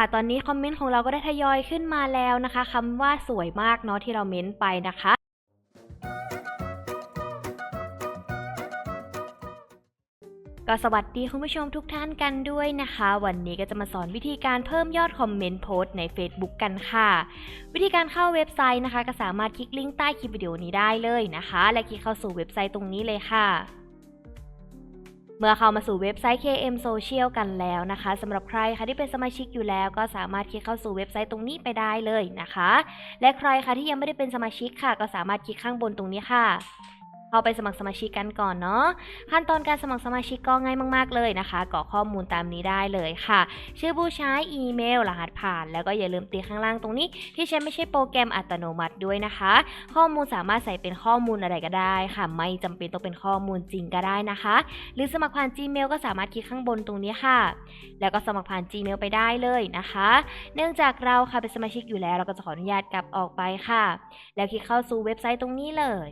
ค่ะตอนนี้คอมเมนต์ของเราก็ได้ทยอยขึ้นมาแล้วนะคะคำว่าสวยมากเนาะที่เราเม้นไปนะคะ ก็สวัสดีคุณผู้ชมทุกท่านกันด้วยนะคะ วันนี้ก็จะมาสอนวิธีการเพิ่มยอดคอมเมนต์โพสต์ใน Facebook กันค่ะ วิธีการเข้าเว็บไซต์นะคะ ก็สามารถคลิกลิงก์ใต้คลิปวิดีโอนี้ได้เลยนะคะ และคลิกเข้าสู่เว็บไซต์ตรงนี้เลยค่ะ เมื่อเข้ามาสู่เว็บไซต์ KM Social กันแล้วนะคะสำหรับใครคะที่เป็นสมาชิกอยู่แล้ว ก็สามารถคลิกเข้าสู่เว็บไซต์ตรงนี้ไปได้เลยนะคะ และใครคะที่ยังไม่ได้เป็นสมาชิกค่ะ ก็สามารถคลิกข้างบนตรงนี้ค่ะ เข้าไปสมัครสมาชิกกันก่อนเนาะขั้นตอนการสมัครสมาชิกก็ง่ายมาก ๆ เลยนะคะกรอกข้อมูลตามนี้ได้เลยค่ะ ชื่อผู้ใช้อีเมล รหัสผ่าน แล้วก็อย่าลืมตีข้างล่างตรงนี้ ที่ใช้ไม่ใช่โปรแกรมอัตโนมัติด้วยนะคะ ข้อมูลสามารถใส่เป็นข้อมูลอะไรก็ได้ค่ะ ไม่จำเป็นต้องเป็นข้อมูลจริงก็ได้นะคะ หรือสมัครผ่าน Gmail ก็สามารถคลิกข้างบนตรงนี้ค่ะ แล้วก็สมัครผ่าน Gmail ไปได้เลยนะคะ เนื่องจากเราค่ะเป็นสมาชิกอยู่แล้ว เราก็จะขออนุญาตกลับออกไปค่ะ แล้วคลิกเข้าสู่เว็บไซต์ตรงนี้เลย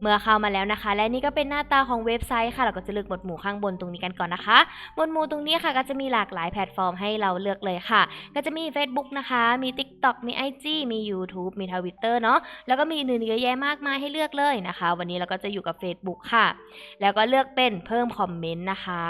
เมื่อเข้ามาแล้วนะคะ และนี่ก็เป็นหน้าตาของเว็บไซต์ค่ะ เราก็จะเลือกหมวดหมู่ข้างบนตรงนี้กันก่อนนะคะ หมวดหมู่ตรงนี้ค่ะ ก็จะมีหลากหลายแพลตฟอร์มให้เราเลือกเลยค่ะ ก็จะมี Facebook นะคะ มี TikTok มี IG มี YouTube มี Twitter เนาะแล้วก็มีอื่นๆเยอะแยะมากมายให้เลือกเลยนะคะ วันนี้เราก็จะอยู่กับ Facebook ค่ะ แล้วก็เลือกเป็นเพิ่มคอมเมนต์นะคะ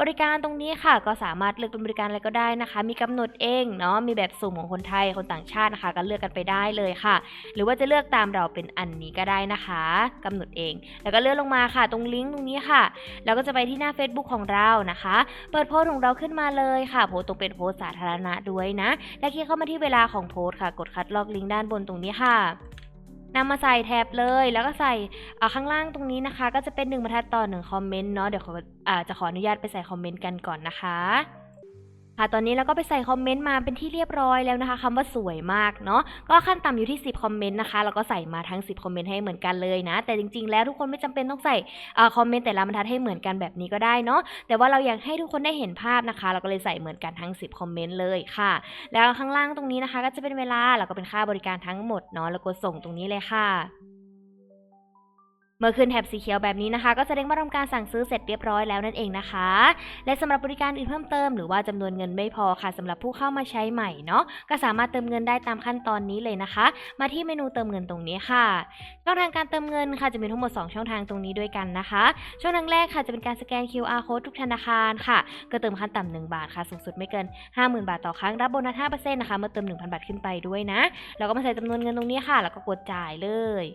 บริการตรงนี้ค่ะ ก็สามารถเลือกเป็นบริการอะไรก็ได้นะคะ มีกำหนดเองเนาะมีแบบสุ่มของคนไทยคนต่างชาตินะคะ ก็เลือกกันไปได้เลยค่ะ หรือว่าจะเลือกตามเราเป็นอันนี้ก็ได้นะคะกำหนดเอง แล้วก็เลื่อนลงมาค่ะ ตรงลิงก์ตรงนี้ค่ะ แล้วก็จะไปที่หน้า Facebook ของเรานะคะ เปิดโพสต์ของเราขึ้นมาเลยค่ะ โพสต์ตรงเป็นโพสต์สาธารณะด้วยนะ และคลิกเข้ามาที่เวลาของโพสต์ค่ะ กดคัดลอกลิงก์ด้านบนตรงนี้ค่ะนำมาใส่แท็บเลย แล้วก็ใส่ข้างล่างตรงนี้นะคะ ก็จะเป็น1บรรทัดต่อ1คอมเมนต์เนาะ เดี๋ยวขอจะขออนุญาตไปใส่คอมเมนต์กันก่อนนะคะ ค่ะตอนนี้เราก็ไปใส่คอมเมนต์มาเป็นที่เรียบร้อยแล้วนะคะคำว่าสวยมากเนาะก็ขั้นต่ำอยู่ที่ 10 คอมเมนต์นะคะเราก็ใส่มาทั้ง 10 คอมเมนต์ให้เหมือนกันเลยนะ แต่จริงๆ แล้วทุกคนไม่จำเป็นต้องใส่คอมเมนต์แต่ละบรรทัดให้เหมือนกันแบบนี้ก็ได้เนาะแต่ว่าเราอยากให้ทุกคนได้เห็นภาพนะคะ เราก็เลยใส่เหมือนกันทั้ง 10 คอมเมนต์เลยค่ะ แล้วข้างล่างตรงนี้นะคะ ก็จะเป็นเวลาแล้วก็เป็นค่าบริการทั้งหมดเนาะแล้วกดส่งตรงนี้เลยค่ะ เมื่อขึ้นแถบสีเขียวแบบนี้นะคะ ก็แสดงว่าทำการสั่งซื้อเสร็จเรียบร้อยแล้วนั่นเองนะคะ และสำหรับบริการอื่นเพิ่มเติมหรือว่าจำนวนเงินไม่พอค่ะสำหรับผู้เข้ามาใช้ใหม่เนาะก็สามารถเติมเงินได้ตามขั้นตอนนี้เลยนะคะ มาที่เมนูเติมเงินตรงนี้ค่ะช่องทางการเติมเงินค่ะจะมีทั้งหมด 2 ช่องทางตรงนี้ด้วยกันนะคะ ช่องทางแรกค่ะจะเป็นการสแกน QR code ทุกธนาคารค่ะ ก็เติมขั้นต่ำ1บาทค่ะ สูงสุดไม่เกิน 50,000 บาทต่อครั้งรับโบนัส5%นะคะเมื่อเติม 1,000 บาทขึ้นไปด้วยนะแล้วก็มาใส่จำนวนเงินตรงนี้ค่ะ แล้วก็กดจ่ายเลย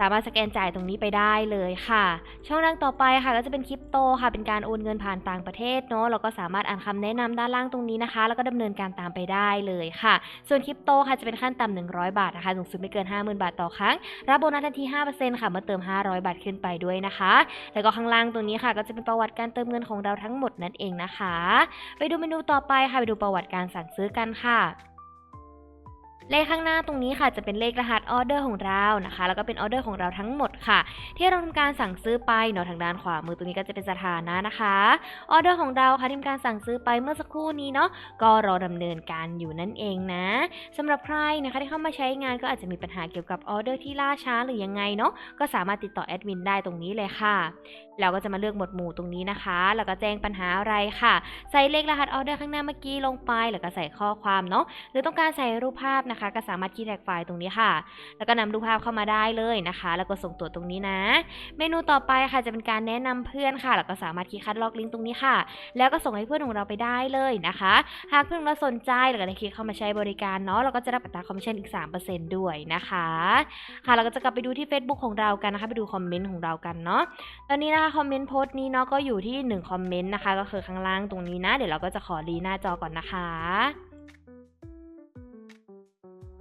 สามารถสแกนจ่ายตรงนี้ไปได้เลยค่ะ ช่องทางต่อไปค่ะก็จะเป็นคริปโตค่ะ เป็นการโอนเงินผ่านต่างประเทศเนาะเราก็สามารถอ่านคำแนะนำด้านล่างตรงนี้นะคะ แล้วก็ดำเนินการตามไปได้เลยค่ะ ส่วนคริปโตค่ะจะเป็นขั้นต่ำ100 บาทนะคะสูงสุดไม่เกิน 50,000 บาทต่อครั้ง รับโบนัสทันที5%ค่ะเมื่อเติม 500 บาทขึ้นไปด้วยนะคะ แล้วก็ข้างล่างตรงนี้ค่ะ ก็จะเป็นประวัติการเติมเงินของเราทั้งหมดนั่นเองนะคะ ไปดูเมนูต่อไปค่ะไปดูประวัติการสั่งซื้อกันค่ะ เลขข้างหน้าตรงนี้ค่ะจะเป็นเลขรหัสออเดอร์ของเรานะคะ แล้วก็เป็นออเดอร์ของเราทั้งหมดค่ะ ที่เราทำการสั่งซื้อไปเนาะทางด้านขวามือตรงนี้ก็จะเป็นสถานะนะคะออเดอร์ของเราค่ะที่ทำการสั่งซื้อไปเมื่อสักครู่นี้เนาะก็รอดำเนินการอยู่นั่นเองนะสำหรับใครนะคะที่เข้ามาใช้งานก็อาจจะมีปัญหาเกี่ยวกับออเดอร์ที่ล่าช้าหรือยังไงเนาะก็สามารถติดต่อแอดมินได้ตรงนี้เลยค่ะเราก็จะมาเลือกหมวดหมู่ตรงนี้นะคะ แล้วก็แจ้งปัญหาอะไรค่ะ ใส่เลขรหัสออเดอร์ข้างหน้าเมื่อกี้ลงไป แล้วก็ใส่ข้อความเนาะ หรือต้องการใส่รูปภาพนะคะ ก็สามารถคีย์แท็กไฟล์ตรงนี้ค่ะ แล้วก็นำรูปภาพเข้ามาได้เลยนะคะ แล้วก็ส่งตัวตรงนี้นะ เมนูต่อไปค่ะจะเป็นการแนะนำเพื่อนค่ะ แล้วก็สามารถคลิกคัดลอกลิงก์ตรงนี้ค่ะ แล้วก็ส่งให้เพื่อนของเราไปได้เลยนะคะ หากเพื่อนเราสนใจแล้วก็ได้คลิกเข้ามาใช้บริการเนาะ เราก็จะรับอัตราคอมมิชชั่นอีก 3%ด้วยนะคะ ค่ะ เราก็จะกลับไปดูที่ Facebook ของเรากันนะคะ ไปดูคอมเมนต์ของเรากันเนาะ ตอนนี้นะคะคอมเมนต์โพสต์นี้เนาะก็อยู่ที่ 1 คอมเมนต์นะคะ ก็คือข้างล่างตรงนี้นะ เดี๋ยวเราก็จะขอรีหน้าจอก่อนนะคะ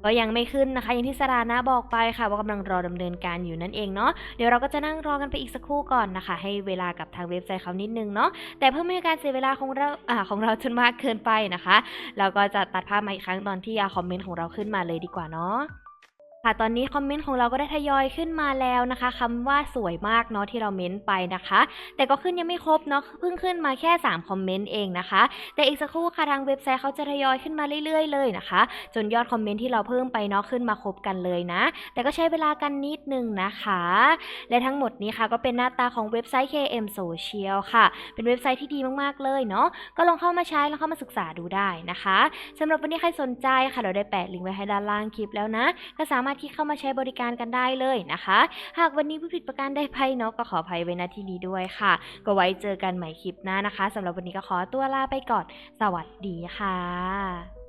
ก็ยังไม่ขึ้นนะคะ อย่างที่สรานะบอกไปค่ะ ว่ากำลังรอดำเนินการอยู่นั่นเองเนาะเดี๋ยวเราก็จะนั่งรอกันไปอีกสักครู่ก่อนนะคะ ให้เวลากับทางเว็บไซต์เขานิดนึงเนาะแต่เพื่อไม่ให้การเสียเวลาของเราอของเราจนมากเกินไปนะคะ เราก็จะตัดภาพมาอีกครั้งตอนที่คอมเมนต์ของเราขึ้นมาเลยดีกว่าเนาะ ค่ะตอนนี้คอมเมนต์ของเราก็ได้ทยอยขึ้นมาแล้วนะคะคำว่าสวยมากเนาะที่เราเม้นไปนะคะ แต่ก็ขึ้นยังไม่ครบเนาะเพิ่งขึ้นมาแค่ 3 คอมเมนต์เองนะคะ แต่อีกสักครู่ค่ะทางเว็บไซต์เขาจะทยอยขึ้นมาเรื่อยๆเลยนะคะ จนยอดคอมเมนต์ที่เราเพิ่มไปเนาะขึ้นมาครบกันเลยนะ แต่ก็ใช้เวลากันนิดนึงนะคะ และทั้งหมดนี้ค่ะก็เป็นหน้าตาของเว็บไซต์ KM Social ค่ะ เป็นเว็บไซต์ที่ดีมากๆเลยเนาะก็ลองเข้ามาใช้แล้วเข้ามาศึกษาดูได้นะคะสำหรับวันนี้ใครสนใจค่ะเราได้แปะลิงก์ไว้ให้ด้านล่างคลิปแล้วนะก็สามารถที่เข้ามาใช้บริการกันได้เลยนะคะ หากวันนี้ผู้ผิดประการไดภัยเนาะก็ขออภัยไว้ณที่นี้ด้วยค่ะ ก็ไว้เจอกันใหม่คลิปหน้านะคะสำหรับวันนี้ก็ขอตัวลาไปก่อน สวัสดีค่ะ